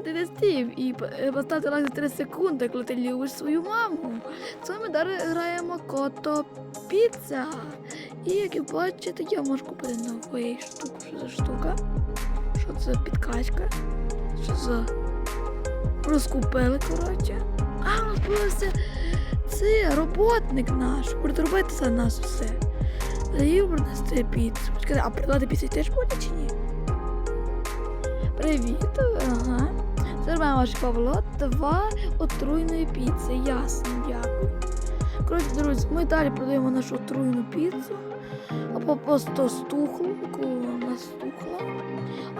підняти на стів і е, поставити лайк за 3 секунди, коли ти любиш свою маму. З вами далі граємо кото піца. І як ви бачите, я можу купити новий штуку. Що за штука? Що це за підкачка? Що за розкупили, коротше. А, появився це роботник наш. Буде робити за нас все. Заїв принести піцу. А продавати піцу теж буде чи ні? Привіт, ага. Зробимо Павло. Два отруйної піци. Ясно, дякую. Коротше, друзі, ми далі продаємо нашу отруйну піцу. Або просто стухлу, у нас стухла.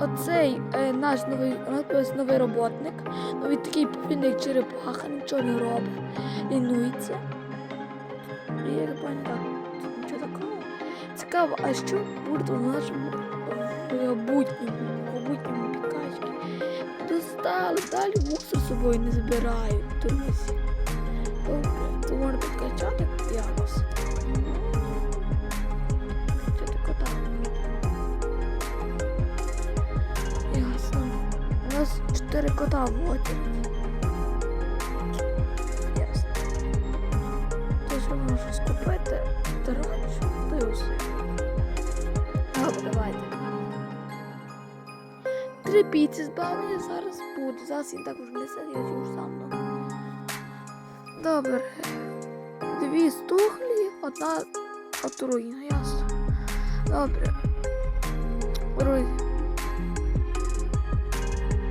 Оцей е, наш новий, появився новий роботник. Ну, такий як черепаха, нічого не робить, лінується. Я не пам'ятаю, нічого такого. Цікаво, а що буде у нашому е, майбутньому? Достали, далі мусор з собою не забирають. Добре, то можна підкачати якось. Качати кота. Ясно. У нас чотири кота в очереди. Три піці збавлення зараз буде. Зараз він також несе, я чув сам. Добре. Дві стухлі, одна отруйна, ясно. Добре.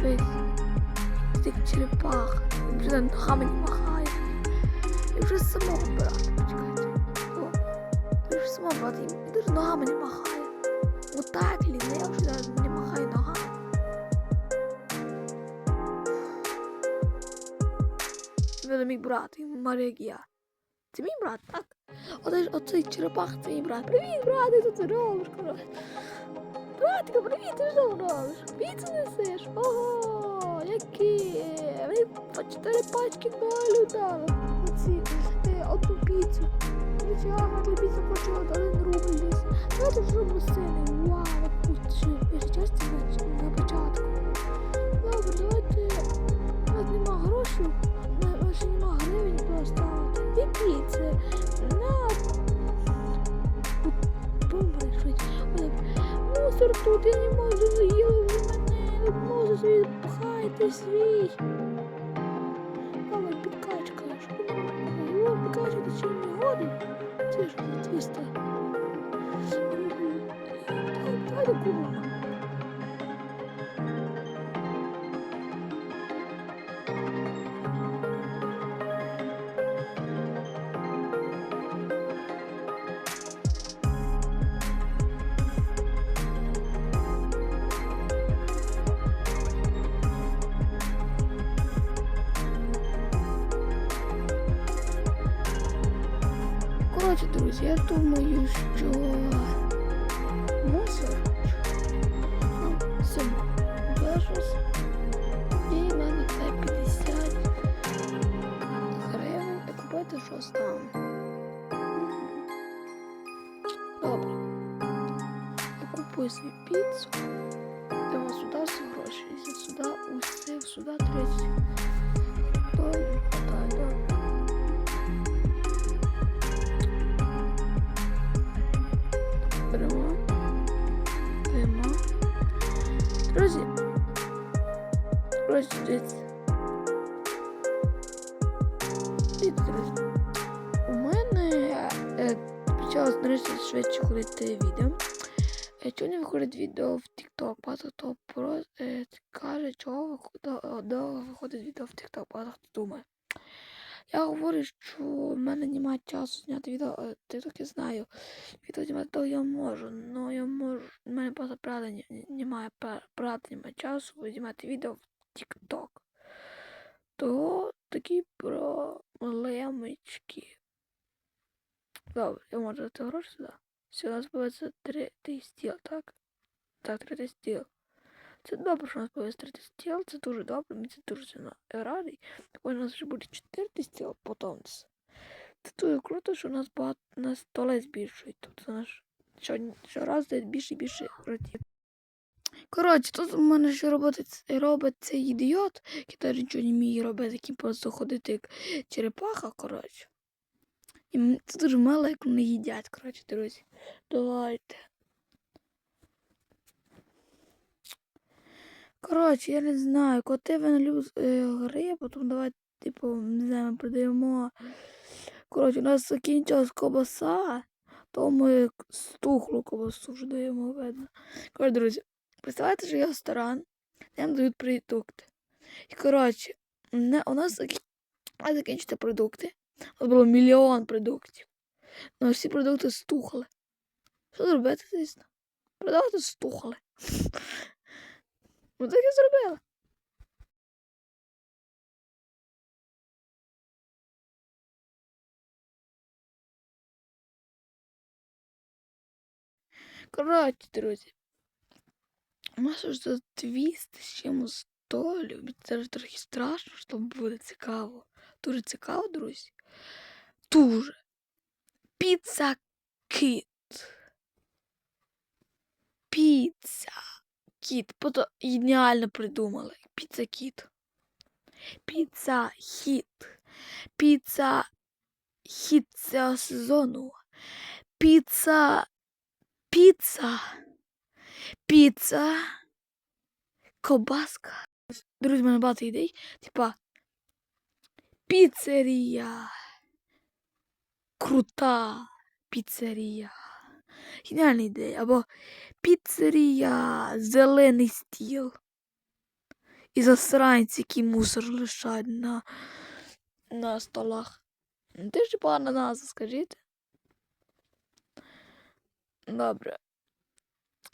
Ти як черепах. Він вже ногами не махає. І вже самого брати, почекайте. О, і вже самого брати, і дуже ногами не махає. Отак ліне, Це мій брат, він має як я. Це мій брат, так? Оце, оцей черепах це мій брат. Привіт, брат, ти тут робиш, коротше. Братику, привіт, ти що робиш? Піцу несеш? Ого, які. Мені по чотири пачки долю дали. Оці, е, одну піцу. Ага, для піцу хочу один рубль десь. Давайте зробимо сцени. Вау, Давай купимо. Беремо. Беремо. Друзі. Дивіться. Дивіться, друзі. У мене е, почалось нарешті швидше ходити відео. Е, чого не виходить відео в TikTok? Багато хто про е, каже, чого довго виходить відео в TikTok, багато хто думає. Я говорю, що в мене немає часу зняти відео, е, TikTok я знаю. Відео знімати то я можу, але я можу. У мене просто правда немає пра- правда немає часу знімати відео в TikTok. То такі проблемочки. Добре, я можу дати гроші сюди. Нас появиться третій стіл, так? Так, третій стіл. Це добре, що у нас появився третій стіл, це дуже добре, мені це дуже радий. Також у нас вже буде четвертий стіл, потім. це. Дуже круто, що у нас багато у нас туалет збільшують. Тобто наш що, щораз більше і більше ротів. Коротше, тут у мене ще робить, робить цей ідіот, який теж нічого не вміє робити, який просто ходить як черепаха, коротше. І це дуже мало, як вони їдять, коротше, друзі. Давайте. Коротше, я не знаю, коти ви не е, гри, тому давайте, типу, не знаю, ми продаємо. Коротше, у нас закінчилась кобаса, то ми стухлу кобасу вже даємо, видно. Коротше, друзі, представляєте, що є ресторан, нам дають продукти. І коротше, не, у нас закі- закінчити продукти. У нас було мільйон продуктів. Ну, всі продукти стухли. Що зробити, звісно? Продавати стухли. Ну так і зробили. Коротше, друзі. У нас вже 200 з чимось долів. Це ж трохи страшно, що буде цікаво. Дуже цікаво, друзі. Дуже. Піца кіт. Піца кіт. Пото ідеально придумали. Піца кіт. Піца хіт. Піца хіт цього сезону. Піца. Піца. Піца. Кобаска. Друзі, в мене багато ідей. Типа. Піцерія. Крута піцерія. Геніальна ідея. Або піцерія, зелений стіл. І засранці, які мусор лишають на, на столах. Ти ж погана назва, скажіть. Добре.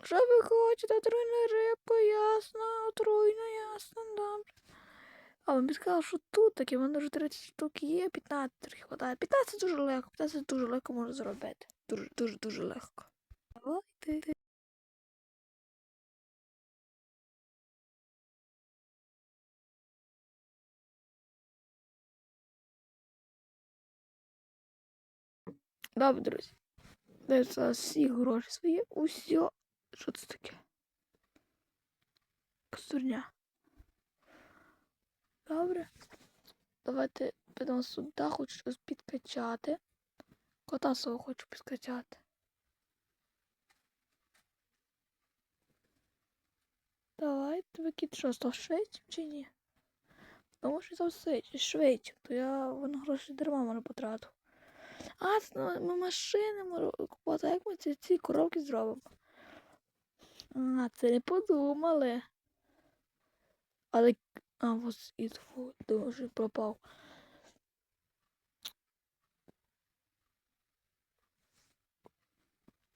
Що ви хочете? Отруйна рибка, ясно, отруйна, ясно, добре. А він сказав, що тут таке, в мене вже 30 штук є, 15 трохи хватає. 15 дуже легко, 15 дуже легко можна зробити. Дуже, дуже, дуже легко. Давайте. Добре, друзі. Де зараз всі гроші свої. Усьо. Що це таке? Костурня. Добре. Давайте підемо сюди, хочу щось підкачати. Кота свого хочу підкачати. Давай, тебе кіт що, став швидше чи ні? Тому що став швидше, то я воно гроші дарма мене потратив. А, це ну, ми машини можемо купувати. Як ми ці, ці коробки зробимо? А, це не подумали. Але. А, ось і дуже пропав.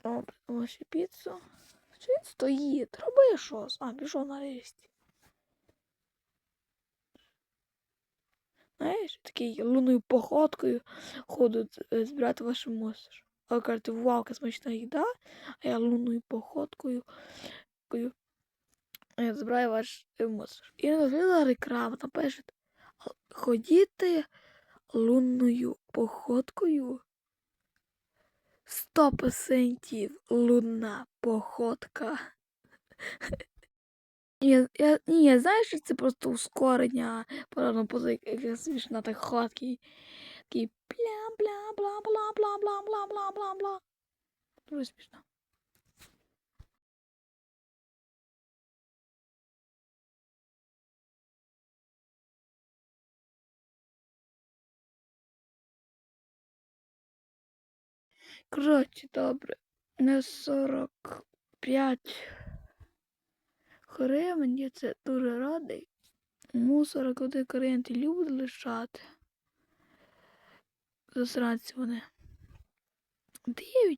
О, придумав ще піцу. Чи він стоїть? Роби щось. А, пішов нарешті. Знаєш, такий лунною походкою ходить е, збирати ваш мусор. А ви кажете, вау, яка смачна їда, а я лунною походкою кою, е, збираю ваш е, мусор. І виглядає реклама, там пише, ходіти лунною походкою. 100% лунна походка. Ні, я, ні, я знаю, що це просто ускорення, подобно поза як смішна так ходки. Такий бля бля бла Коротше, добре. На 45 гривень я це дуже радий. Мусора, коли клієнти люблять лишати. Засранці вони.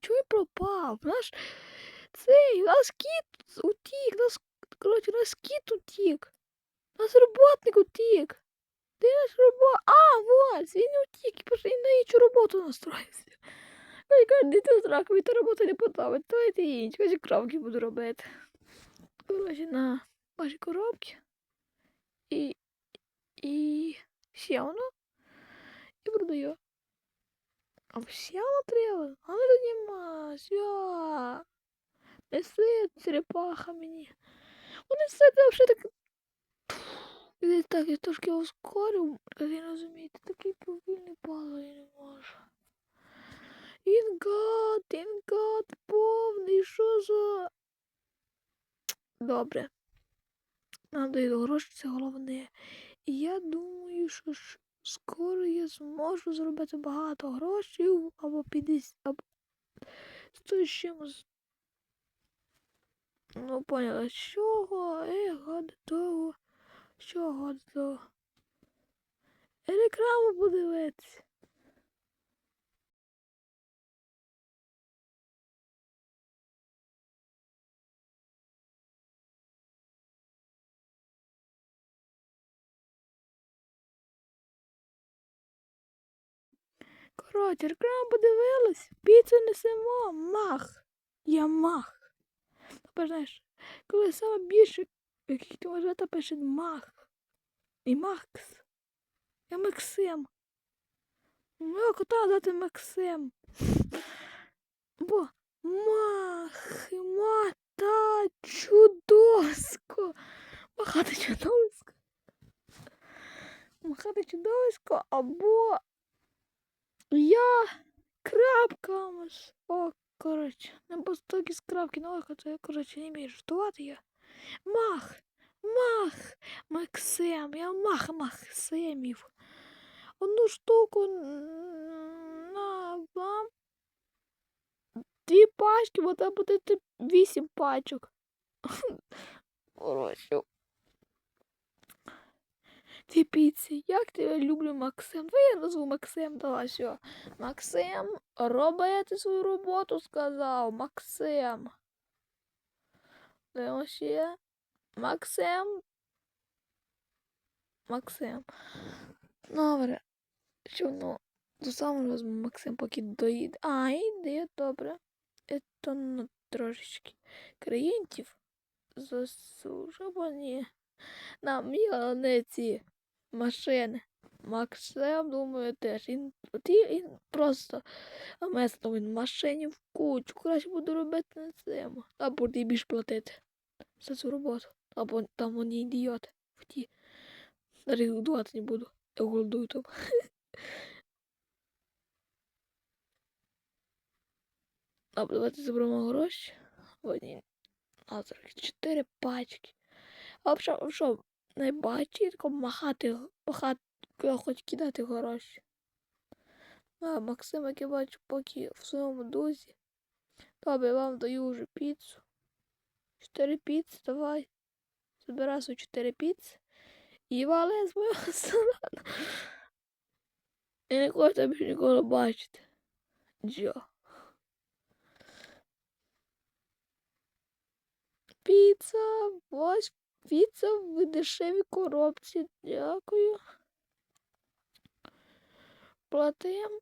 Чого я пропав? Наш цей, нас кіт утік, нас, коротше, нас кіт утік. Нас роботник утік. Де наш робот? А, вот, він утік і на іншу роботу настроївся. Ой, каже, дитина мені та робота не подобається, давайте іншу, ось коробки буду робити. Коротше, на ваші коробки. І, і воно. І продаю. А воно треба? А не тут нема. Все. Неси черепаха мені. Вони все це вже так. І так, я трошки ускорив, ви розумієте, такий повільний падає я не можу. Інгат, інгат, повний, що за. Добре. Нам дають гроші, це головне. І я думаю, що ж скоро я зможу зробити багато грошей або 50, або 100 з чимось. Ну, поняла, з чого? Е, гад того. Що гад того? Рекламу подивитися. Коротше, рекламу подивилась, піцу несемо, мах. Я мах. Тобто, знаєш, коли саме більше, яких ти може та пише мах. І Макс. Я Максим. Мого кота звати Максим. Бо мах, мата, чудосько. Махати чудовисько. Махати чудовисько або я крапкамось. О, коротше, не постійки з крапки око, я, коротше, не вмію жартувати я. Мах, мах, Максим, я мах Максимів. Одну штуку на вам. Дві пачки, бо там буде вісім пачок. Коротше. Дві піці. Як тебе люблю, Максим? Ви я назву Максим, давай все. Максим, робити свою роботу, сказав. Максим. Де? Максим. Максим. Добре. Що ну? До самого разу Максим поки доїде. А, йде, добре. Это ну, трошечки клієнтів засушувані. Нам є машини. Максим, думаю, теж. Він, він просто вместо він машині в кучу. Краще буду робити на цьому. А буде більш платити за цю роботу. Або там вони ідіоти. В ті. Навіть голодувати не буду. Я голодую там. А давайте заберемо гроші. Одні. А, 44 пачки. А що, що тако махати, махати, хоч кидати гроші. А, Максим, як я бачу, поки в своєму дузі. Добре, я вам даю вже піцу. Чотири піци, давай. Забирай свої чотири піци. І вали з моєго салону. Я не хочу більше ніколи бачити. Джо. Піца, ось піца в дешевій коробці. Дякую. Платим.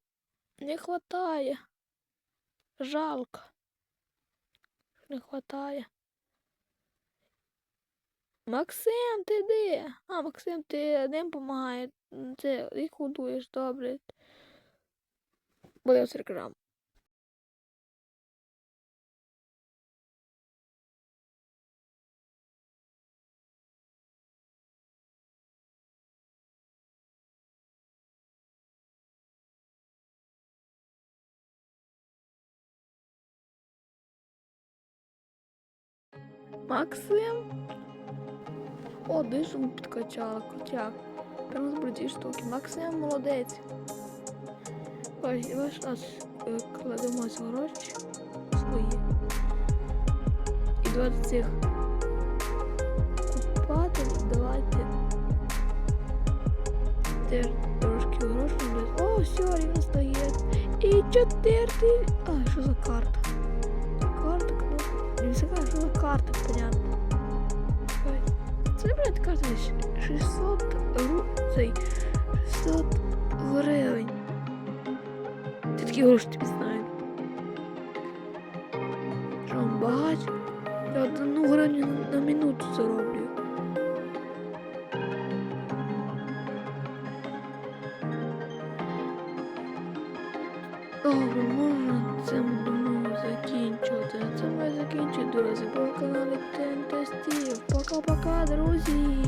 Не хватає. Жалко. Не хватає. Максим, ти де? А, Максим, ти ним допомагає. Це і ходуєш, добре. Буде телеграм. Максим. О, дишому підкачала, котяк. Прямо з ті штуки. Максим молодець. Ось, ваш раз е, кладемо ці гроші свої. І давайте цих купати, давайте теж трошки грошей. О, все, рівно стає. І чотири. А, що за? Карта, всяка, що карта, понятно. Це, блядь, карта 600 рублей. 600 гривень. Ти такі гроші тобі знаю. Що, багач? Я одну гривню на минуту зароблю. Пока-пока, друзі!